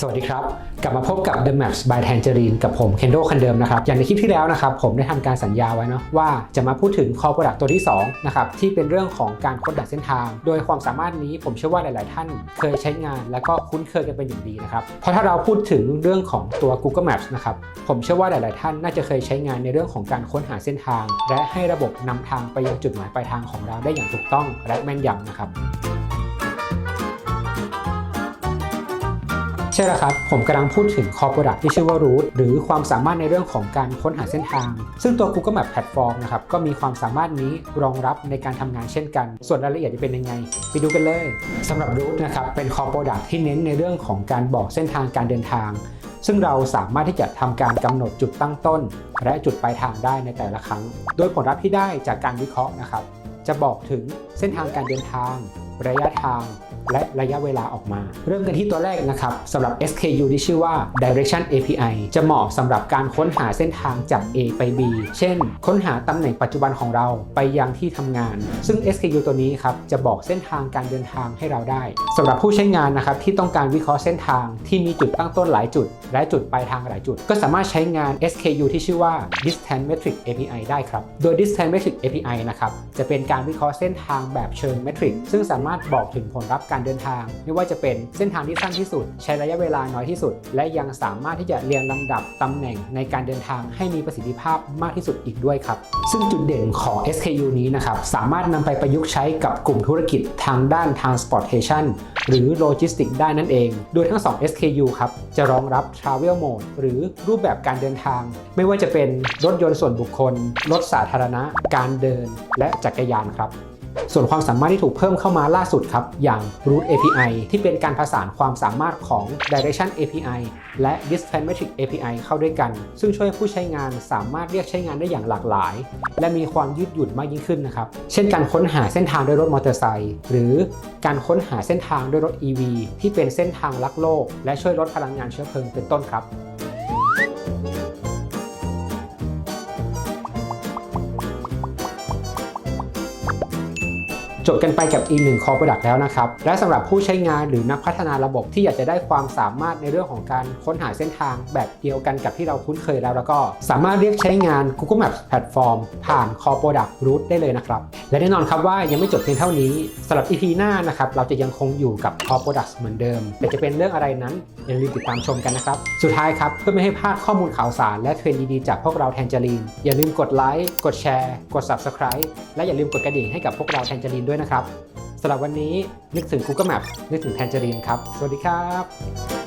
สวัสดีครับ กลับมาพบกับ The Maps by Tangerine กับผมเคนโดคันเดิมนะครับ อย่างในคลิปที่แล้วนะครับ ผมได้ทำการสัญญาไว้เนาะว่าจะมาพูดถึง Core Product ตัวที่2นะครับที่เป็นเรื่องของการค้นหาเส้นทาง โดยความสามารถนี้ผมเชื่อว่าหลาย ๆ ท่านเคยใช้งาน แล้วก็คุ้นเคยกันเป็นอย่างดีนะครับเพราะถ้าเราพูดถึงเรื่องของตัว Google Maps นะครับผมเชื่อว่าหลาย ๆ ท่านน่าจะเคยใช้งานในเรื่องของการค้นหาเส้นทาง และให้ระบบนำทางไปยังจุดหมายปลายทางของเราได้อย่างถูกต้องและแม่นยำนะครับ ช่แล้วครับ ผมกำลังพูดถึง Core Product ที่ชื่อว่า Root หรือความสามารถในเรื่องของการค้นหาเส้นทาง ซึ่งตัว Google Map Platform นะครับ ก็มีความสามารถนี้รองรับในการทำงานเช่นกัน ส่วนรายละเอียดจะเป็นยังไง ไปดูกันเลยสำหรับ Root นะครับ เป็น Core Product ที่เน้นในเรื่องของการบอกเส้นทางการเดินทาง ซึ่งเราสามารถที่จะทำการกำหนดจุดตั้งต้น และจุดปลายทางได้ในแต่ละครั้ง โดยผลลัพธ์ที่ได้จากการวิเคราะห์นะครับ จะบอกถึงเส้นทางการเดินทาง ระยะทาง และระยะเวลาออกมา เริ่มกันที่ตัวแรกนะครับสำหรับ SKU ที่ชื่อว่า Direction API จะเหมาะสำหรับการค้นหาเส้นทางจาก A ไป B เช่น ค้นหาตำแหน่งปัจจุบันของเราไปยังที่ทำงาน ซึ่ง SKU ตัวนี้ครับจะบอกเส้นทางการเดินทางให้เราได้สำหรับผู้ใช้งานนะครับที่ต้องการวิเคราะห์เส้นทางที่มีจุดตั้งต้นหลายจุดและจุดปลายทางหลายจุด ก็สามารถใช้งาน SKU ที่ชื่อว่า Distance Metric API ได้ครับ โดย Distance Metric API นะครับจะเป็นการวิเคราะห์เส้นทางแบบเชิงเมทริกซึ่งสามารถบอกถึงผลลัพธ์การเดินทาง ไม่ว่าจะเป็นเส้นทางที่สั้นที่สุด ใช้ระยะเวลาน้อยที่สุด และยังสามารถที่จะเรียงลำดับตำแหน่งในการเดินทางให้มีประสิทธิภาพมากที่สุดอีกด้วยครับ ซึ่งจุดเด่นของ SKU นี้นะครับสามารถนำไปประยุกต์ใช้กับกลุ่มธุรกิจทางด้าน transportation หรือ logistic ได้นั่นเอง โดยทั้ง 2 SKU ครับจะรองรับ travel mode หรือรูปแบบการเดินทาง ไม่ว่าจะเป็นรถยนต์ส่วนบุคคล รถสาธารณะ การเดิน และจักรยานครับ ส่วนความสามารถที่ถูกเพิ่มเข้ามาล่าสุดครับ อย่าง Root API ที่เป็นการผสานความสามารถของ Direction API และ Distance Metric API เข้าด้วยกัน ซึ่งช่วยให้ผู้ใช้งานสามารถเรียกใช้งานได้อย่างหลากหลาย และมีความยืดหยุ่นมากยิ่งขึ้นนะครับ เช่นการค้นหาเส้นทางด้วยรถมอเตอร์ไซค์หรือการค้นหาเส้นทางด้วยรถ EV ที่เป็นเส้นทางลักโลก และช่วยลดพลังงานเชื้อเพลิงเป็นต้นครับ จบกันไปกับอีกหนึ่ง Core Product แล้วนะครับ และสำหรับผู้ใช้งานหรือนักพัฒนาระบบที่อยากจะได้ความสามารถในเรื่องของการค้นหาเส้นทางแบบเดียวกันกับที่เราคุ้นเคยแล้ว แล้วก็สามารถเรียกใช้งาน Google Maps Platform ผ่าน Core Product Root ได้เลยนะครับ และแน่นอนครับว่ายังไม่จบเพียงเท่านี้สำหรับ EP หน้านะครับเราจะยังคงอยู่กับ Core product เหมือนเดิม แต่จะเป็นเรื่องอะไรนั้นอย่าลืมติดตามชมกันนะครับสุดท้ายครับเพื่อไม่ให้พลาดข้อมูลข่าวสารและเทรนด์ดีๆจากพวกเราแทนจ e รีนอย่าลืมกดไลค์กดแชร์กด Subscribe และอย่าลืมกดกระดิ่งให้กับพวกเราแทนจ e รีนด้วยนะครับสำหรับวันนี้นึกถึง Google Maps นึกถึง Tangerine ครับ สวัสดีครับ